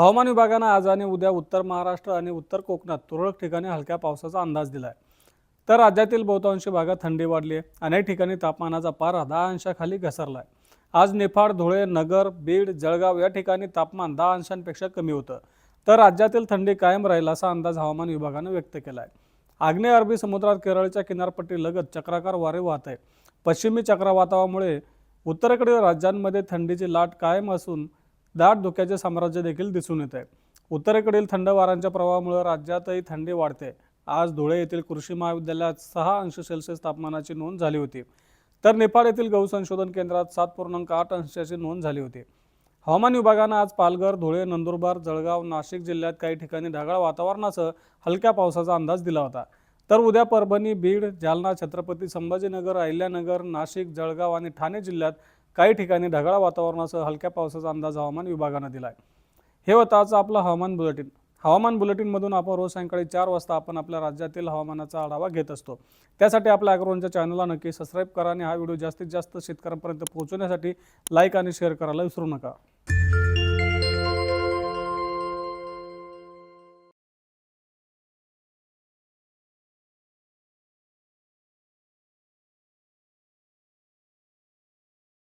हवामान विभागानं आज आणि उद्या उत्तर महाराष्ट्र आणि उत्तर कोकणात तुरळक ठिकाणी हलक्या पावसाचा अंदाज दिला आहे तर राज्यातील बहुतांशी भागात थंडी वाढली आहे. अनेक ठिकाणी तापमानाचा पारा दहा अंशाखाली घसरला आहे आज निफाड धुळे नगर बीड जळगाव या ठिकाणी तापमान दहा अंशांपेक्षा कमी होतं. तर राज्यातील थंडी कायम राहील असा अंदाज हवामान विभागानं व्यक्त केला आहे आग्नेय अरबी समुद्रात केरळच्या किनारपट्टीलगत चक्राकार वारे वाहत आहे. पश्चिमी चक्रवातावामुळे उत्तरेकडील राज्यांमध्ये थंडीची लाट कायम असून दाट धुक्याचे साम्राज्य देखील दिसून येत आहे. उत्तरेकडील थंड वाऱ्यांच्या प्रवाहामुळे राज्यातही थंडी वाढते. आज धुळे येथील कृषी महाविद्यालयात सहा अंश सेल्सिअस तापमानाची नोंद झाली होती. तर नेपाळ येथील गहू संशोधन केंद्रात सात पूर्णांक आठ अंशाची नोंद झाली होती. हवामान विभागानं आज पालघर धुळे नंदुरबार जळगाव नाशिक जिल्ह्यात काही ठिकाणी ढगाळ वातावरणासह हलक्या पावसाचा अंदाज दिला होता. तर उद्या परभणी बीड जालना छत्रपती संभाजीनगर अहिल्यानगर नाशिक जळगाव आणि ठाणे जिल्ह्यात काही ठिकाणी ढगाळ वातावरणासह हलक्या पावसाचा अंदाज हवामान विभागानं दिला आहे हे होतं आजचं आपलं हवामान बुलेटिन. हवामान बुलेटिनमधून आपण रोज सायंकाळी चार वाजता आपण आपल्या राज्यातील हवामानाचा आढावा घेत असतो. त्यासाठी आपल्या अॅग्रोनच्या चॅनलला नक्की सबस्क्राईब करा आणि हा व्हिडिओ जास्तीत जास्त शेतकऱ्यांपर्यंत पोहोचवण्यासाठी लाईक आणि शेअर करायला विसरू नका.